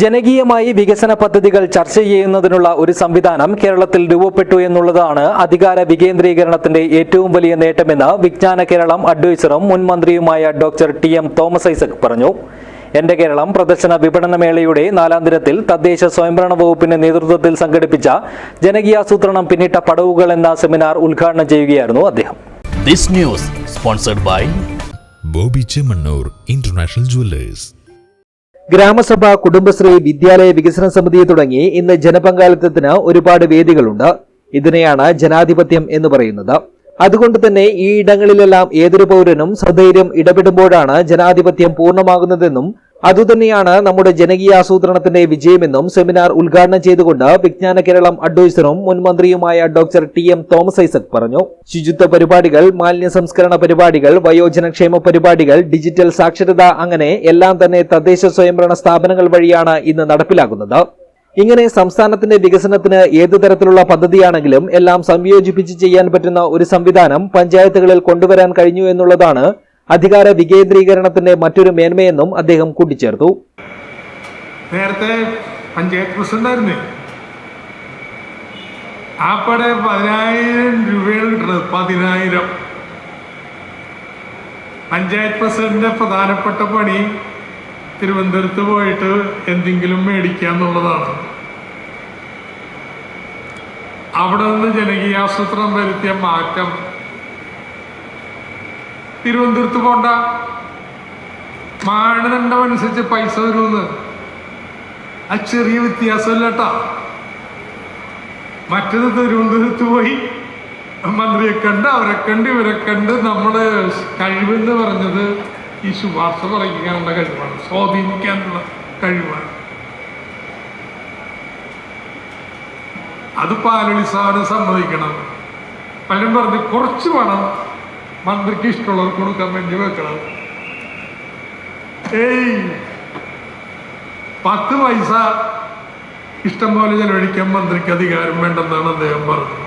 ജനകീയമായി വികസന പദ്ധതികൾ ചർച്ച ചെയ്യുന്നതിനുള്ള ഒരു സംവിധാനം കേരളത്തിൽ രൂപപ്പെട്ടു എന്നുള്ളതാണ് അധികാര വികേന്ദ്രീകരണത്തിന്റെ ഏറ്റവും വലിയ നേട്ടമെന്ന് വിജ്ഞാന കേരളം അഡ്വൈസറും മുൻ മന്ത്രിയുമായ doctor T M Thomas Isaac പറഞ്ഞു. എന്റെ കേരളം പ്രദർശന വിപണന മേളയുടെ നാലാം ദിനത്തിൽ തദ്ദേശ സ്വയംഭരണ വകുപ്പിന്റെ നേതൃത്വത്തിൽ സംഘടിപ്പിച്ച ജനകീയാസൂത്രണം പിന്നിട്ട പടവുകൾ എന്ന സെമിനാർ ഉദ്ഘാടനം ചെയ്യുകയായിരുന്നു അദ്ദേഹം. This news sponsored by Bobby Chemmanur international jewellers. ഗ്രാമസഭ കുടുംബശ്രീ വിദ്യാലയ വികസന സമിതി തുടങ്ങി ഇന്ന് ജനപങ്കാളിത്തത്തിന് ഒരുപാട് വേദികളുണ്ട്. ഇതിനെയാണ് ജനാധിപത്യം എന്ന് പറയുന്നത്. അതുകൊണ്ട് തന്നെ ഈ ഇടങ്ങളിലെല്ലാം ഏതൊരു പൗരനും സധൈര്യം ഇടപെടുമ്പോഴാണ് ജനാധിപത്യം പൂർണമാകുന്നതെന്നും അതുതന്നെയാണ് നമ്മുടെ ജനകീയ ജനകീയാസൂത്രണത്തിന്റെ വിജയമെന്നും സെമിനാർ ഉദ്ഘാടനം ചെയ്തുകൊണ്ട് വിജ്ഞാന കേരളം അഡ്വൈസറും മുൻ മന്ത്രിയുമായ doctor T M Thomas Isaac പറഞ്ഞു. ശുചിത്വ പരിപാടികൾ മാലിന്യ സംസ്കരണ പരിപാടികൾ വയോജനക്ഷേമ പരിപാടികൾ ഡിജിറ്റൽ സാക്ഷരത അങ്ങനെ എല്ലാം തന്നെ തദ്ദേശ സ്വയംഭരണ സ്ഥാപനങ്ങൾ വഴിയാണ് ഇന്ന് നടപ്പിലാക്കുന്നത് ഇങ്ങനെ സംസ്ഥാനത്തിന്റെ വികസനത്തിന് ഏതു തരത്തിലുള്ള പദ്ധതിയാണെങ്കിലും എല്ലാം സംയോജിപ്പിച്ച് ചെയ്യാൻ പറ്റുന്ന ഒരു സംവിധാനം പഞ്ചായത്തുകളിൽ കൊണ്ടുവരാൻ കഴിഞ്ഞു എന്നുള്ളതാണ് അധികാര വികേന്ദ്രീകരണത്തിന്റെ മറ്റൊരു മേന്മയെന്നും അദ്ദേഹം കൂട്ടിച്ചേർത്തു. നേരത്തെ പഞ്ചായത്ത് പ്രസിഡന്റായിരുന്നേ. ആ പടെ പതിനായിരം രൂപയുടെ പതിനായിരം. പഞ്ചായത്ത് പ്രസിഡന്റിന്റെ പ്രധാനപ്പെട്ട പണി തിരുവനന്തപുരത്ത് പോയിട്ട് എന്തെങ്കിലും മേടിക്കുക എന്നുള്ളതാണ്. അവിടെ നിന്ന് ജനകീയാസൂത്രണം വരുത്തിയ മാറ്റം തിരുവനന്തപുരത്ത് പോണ്ട. മാനദണ്ഡമനുസരിച്ച് പൈസ വരുമെന്ന് ആ ചെറിയ വ്യത്യാസമല്ല മറ്റത് തിരുവനന്തപുരത്ത് പോയി മന്ത്രിയെ കണ്ട് അവരെ കണ്ട് ഇവരെ കണ്ട് നമ്മുടെ കഴിവെന്ന് പറഞ്ഞത് ഈ ശുപാർശ പറയിക്കാനുള്ള കഴിവാണ്. സ്വാധീനിക്കാനുള്ള കഴിവാണ്. അത് പാലളി സാറിന് സമ്മതിക്കണം. പലരും പറഞ്ഞ് കുറച്ച് പണം മന്ത്രിക്ക് ഇഷ്ടമുള്ളവർ കൊടുക്കാൻ വേണ്ടി വെക്കണം. ഏയ്. പത്ത് പൈസ ഇഷ്ടം പോലെ ചെലവഴിക്കാൻ മന്ത്രിക്ക് അധികാരം വേണ്ടെന്നാണ് അദ്ദേഹം പറഞ്ഞത്.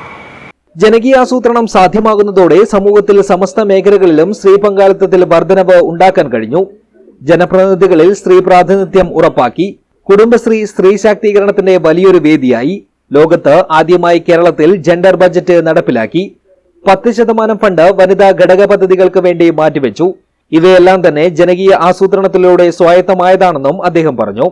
ജനകീയാസൂത്രണം സാധ്യമാകുന്നതോടെ സമൂഹത്തിൽ സമസ്ത മേഖലകളിലും സ്ത്രീ പങ്കാളിത്തത്തിൽ വർധനവ് ഉണ്ടാക്കാൻ കഴിഞ്ഞു. ജനപ്രതിനിധികളിൽ സ്ത്രീ പ്രാതിനിധ്യം ഉറപ്പാക്കി. കുടുംബശ്രീ സ്ത്രീ ശാക്തീകരണത്തിന്റെ വലിയൊരു വേദിയായി. ലോകത്ത് ആദ്യമായി കേരളത്തിൽ ജെൻഡർ ബജറ്റ് നടപ്പിലാക്കി. പത്ത് ശതമാനം ഫണ്ട് വനിതാ ഘടക പദ്ധതികൾക്ക് വേണ്ടി മാറ്റിവെച്ചു. ഇവയെല്ലാം തന്നെ ജനകീയ ആസൂത്രണത്തിലൂടെ സ്വായത്തമായതാണെന്നും അദ്ദേഹം പറഞ്ഞു.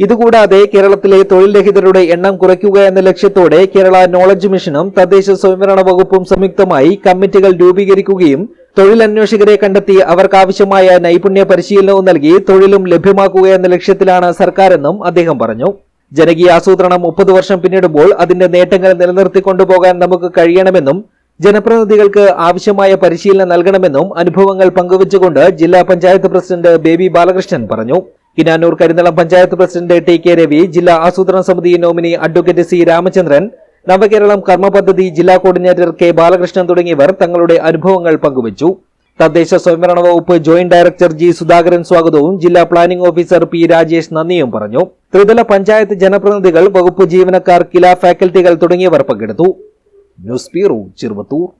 ഇതുകൂടാതെ കേരളത്തിലെ തൊഴിൽ രഹിതരുടെ എണ്ണം കുറയ്ക്കുക എന്ന ലക്ഷ്യത്തോടെ കേരള നോളജ് മിഷനും തദ്ദേശ സ്വയംഭരണ വകുപ്പും സംയുക്തമായി കമ്മിറ്റികൾ രൂപീകരിക്കുകയും തൊഴിലന്വേഷകരെ കണ്ടെത്തി അവർക്കാവശ്യമായ നൈപുണ്യ പരിശീലനവും നൽകി തൊഴിലും ലഭ്യമാക്കുക എന്ന ലക്ഷ്യത്തിലാണ് സർക്കാരെന്നും അദ്ദേഹം പറഞ്ഞു. ജനകീയ ആസൂത്രണം മുപ്പത് വർഷം പിന്നിടുമ്പോൾ അതിന്റെ നേട്ടങ്ങൾ നിലനിർത്തിക്കൊണ്ടുപോകാൻ നമുക്ക് കഴിയണമെന്നും ജനപ്രതിനിധികൾക്ക് ആവശ്യമായ പരിശീലനം നൽകണമെന്നും അനുഭവങ്ങൾ പങ്കുവച്ചുകൊണ്ട് ജില്ലാ പഞ്ചായത്ത് പ്രസിഡന്റ് ബേബി ബാലകൃഷ്ണൻ പറഞ്ഞു. Kinanoor Karinthalam panchayat president T K Ravi ജില്ലാ ആസൂത്രണ സമിതി nominee advocate C Ramachandran Navakeralam കർമ്മപദ്ധതി ജില്ലാ കോർഡിനേറ്റർ കെ ബാലകൃഷ്ണൻ തുടങ്ങിയവർ തങ്ങളുടെ അനുഭവങ്ങൾ പങ്കുവച്ചു. തദ്ദേശ സ്വയംഭരണ വകുപ്പ് ജോയിന്റ് ഡയറക്ടർ ജി സുധാകരൻ സ്വാഗതവും ജില്ലാ പ്ലാനിംഗ് ഓഫീസർ പി രാജേഷ് നന്ദിയും പറഞ്ഞു. ത്രിതല പഞ്ചായത്ത് ജനപ്രതിനിധികൾ വകുപ്പ് ജീവനക്കാർ കില ഫാക്കൽറ്റികൾ തുടങ്ങിയവർ പങ്കെടുത്തു. Биосферу Червотур